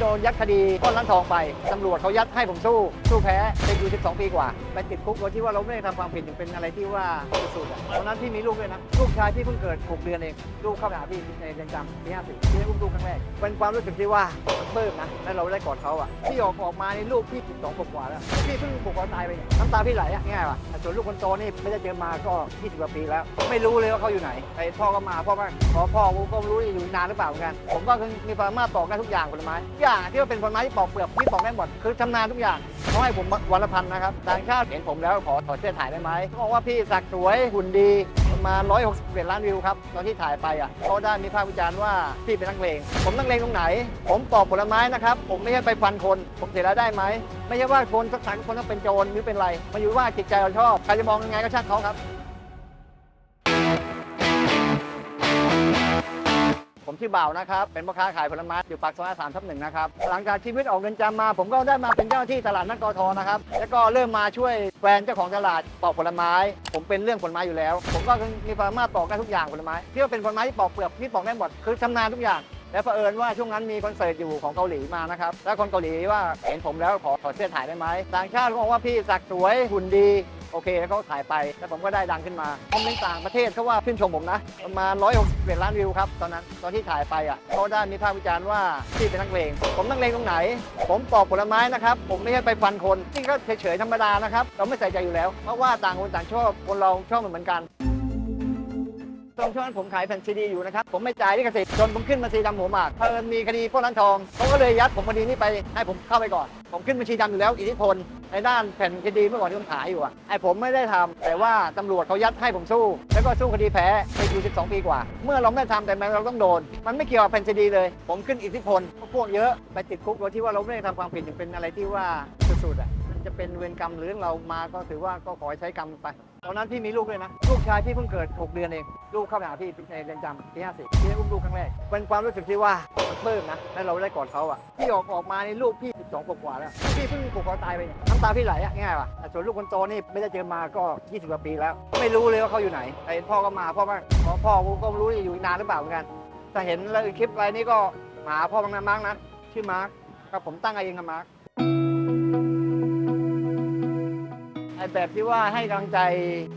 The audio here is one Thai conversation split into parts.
โดนยัดคดีปล้นร้านทองไปตำรวจเขายัดให้ผมสู้สู้แพ้ติดอยู่12 ปีกว่า ไปติดคุกโดยที่ว่าเราไม่ได้ทำความผิดถึงเป็นอะไรที่ว่าสุดๆอะตอนนั้นพี่มีลูกด้วยนะลูกชายพี่เพิ่งเกิด6เดือนเองลูกเข้าไปหาพี่ในเรือนจำปี50พี่ได้อุ้มลูกครั้งแรกเป็นความรู้สึกที่ว่ามันปลื้มนะแล้วเราได้กอดเขาอะพี่ออกออกมาในลูกพี่12กว่าแล้วพี่เพิ่งผูกคอตายไปเนี่ยน้ำตาพี่ไหลอะง่ายว่ะแต่ส่วนลูกคนโตนี่ไม่ได้เจอมาก็ 20กว่าปีแล้ว ไม่รู้เลยว่าเขาอยู่ไหนไอ้พ่อก็มาพ่อมาขอพ่อกูก็ไม่รู้อยู่นานหรือเปล่าเหมือนกัน ผมก็คือมีความสามารถปอกได้ทุกอย่างผลไม้อย่างที่ว่าเป็นผลไม้ที่ปอกเปลือกพี่ปอกได้หมดคือชำนาญทุกอย่างเขาให้ผมวันละพันนะครับต่างชาติเห็นผมแล้วขอถอดเสื้อถ่ายได้ไหมเขาบอกว่าพี่สักสวยหุ่นดีประมาณ161ล้านวิวครับตอนที่ถ่ายไปอะเขาได้มีภาควิจารณ์ว่าพี่เป็นนักเลงผมนักเลงตรงไหน ผมปอกผลไม้นะครับผมไม่ใช่ไปฟันคน ผมเสียรายได้ไหมไม่ใช่ว่าคนสักสักคนต้องเป็นโจรหรือเป็นไรมาอยู่ว่าจิตใจเราชอบใครจะมองยังไงก็ช่างเขาครับ ผมชื่อบ่าวนะครับ เป็นพ่อค้าขายผลไม้อยู่ปากซอยสามทับหนึ่งนะครับ หลังจากชีวิตออกเงินจำมา ผมก็ได้มาเป็นเจ้าที่ตลาดนัดกทนะครับ แล้วก็เริ่มมาช่วยแฟนเจ้าของตลาดปอกผลไม้ ผมเป็นเรื่องผลไม้อยู่แล้ว ผมก็มีความสามารถปอกได้ทุกอย่างผลไม้ที่ว่าเป็นผลไม้ที่ปอกเปลือกที่ปอกได้หมดคือชำนาญทุกอย่าง แล้วเผอิญว่าช่วงนั้นมีคอนเสิร์ตอยู่ของเกาหลีมานะครับ แล้วคนเกาหลีว่าเห็นผมแล้วขอถอดเสื้อถ่ายได้ไหมต่างชาติเขาบอกว่าพี่สักสวยหุ่นดีโอเคแล้วเขาถ่ายไป แล้วผมก็ได้ดังขึ้นมาคอมเมนต์ต่างประเทศเขาว่าชื่นชมผมนะ ประมาณ161ล้านวิวครับ ตอนนั้นตอนที่ถ่ายไปอะเขาได้มีภาควิจารณ์ว่าพี่เป็นนักเลงผมนักเลงตรงไหน ผมปอกผลไม้นะครับ ผมไม่ใช่ไปฟันคนนี่ก็เฉยๆธรรมดานะครับ เราไม่ใส่ใจอยู่แล้ว เพราะว่าต่างคนต่างชอบคนเราชอบเหมือนกัน ตรงช่วงนั้นผมขายแผ่นซีดีอยู่นะครับ ผมไม่จ่ายลิขสิทธิ์จนผมขึ้นบัญชีดำหัวหมากเพิ่นมีคดีปล้นร้านทองเขาก็เลยยัดผมคดีนี้ไปให้ผมเข้าไปก่อน ผมขึ้นบัญชีดำอยู่แล้วอิทธิพลในด้านแผ่นคดีเมื่อก่อนที่ผมขายอยู่อะไอ้ผมไม่ได้ทำแต่ว่าตำรวจเขายัดให้ผมสู้ แล้วก็สู้คดีแพ้ไปอยู่ 12 ปีกว่า เมื่อเราไม่ทำแต่เราต้องโดน มันไม่เกี่ยวกับแผ่นซีดีเลย ผมขึ้นอิทธิพลพวกเยอะไปติดคุกโดยที่ว่าเราไม่ได้ทำความผิดถึงเป็นอะไรที่ว่าสุดๆอะมันจะ เป็นเวรกรรมหรือเรามาก็ถือว่าก็ขอใช้กรรมไป ตอนนั้นพี่มีลูกด้วยนะ ลูกชายพี่เพิ่งเกิด 6 เดือนเอง ลูกเข้าไปหาพี่ในเรือนจำปี50พี่อุ้มลูกครั้งแรก เป็นความรู้สึกที่ว่ามันปลื้มนะแล้วเราได้กอดเขาอะพี่ออกออกมาในลูกพี่12กว่าแล้วพี่เพิ่งผูกคอตายไปน้ำตาพี่ไหลอะง่ายว่ะแต่ส่วนลูกคนโตนี่ไม่ได้เจอมาก็ 20กว่าปีแล้ว ไม่รู้เลยว่าเขาอยู่ไหนไอ้พ่อก็มาพ่อมาขอพ่อกูก็รู้อยู่นานหรือเปล่าเหมือนกันแต่เห็นแล้วคลิปอะไรนี่ก็มาหาพ่อบางนะมาร์กนะชื่อมาร์กครับผมตั้งเองครับมาร์ก แบบที่ว่าให้กำลังใจ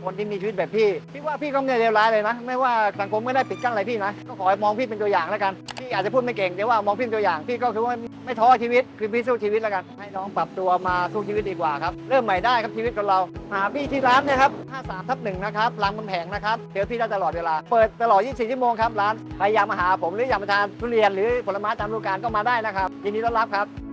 คนที่มีชีวิตแบบพี่ พี่ว่าพี่ก็ไม่ได้เลวร้ายเลยนะ ไม่ว่าสังคมไม่ได้ปิดกั้นอะไรพี่นะ ก็ขอให้มองพี่เป็นตัวอย่างแล้วกัน พี่อาจจะพูดไม่เก่งแต่ว่ามองพี่เป็นตัวอย่าง พี่ก็คือว่าไม่ท้อชีวิต คือพี่สู้ชีวิตแล้วกัน ให้น้องปรับตัวมาสู้ชีวิตดีกว่าครับ เริ่มใหม่ได้ครับชีวิตของเรา หาพี่ที่ร้านนะครับ 53ทับหนึ่งนะครับรามคำแหงนะครับเจอพี่ได้ตลอดเวลา เปิดตลอด 24 ชั่วโมงครับร้าน ใครอยากมาหาผมหรืออยากมาทานทุเรียนหรือผลไม้ตามฤดูกาลก็มาได้นะครับยินดีต้อนรับครับ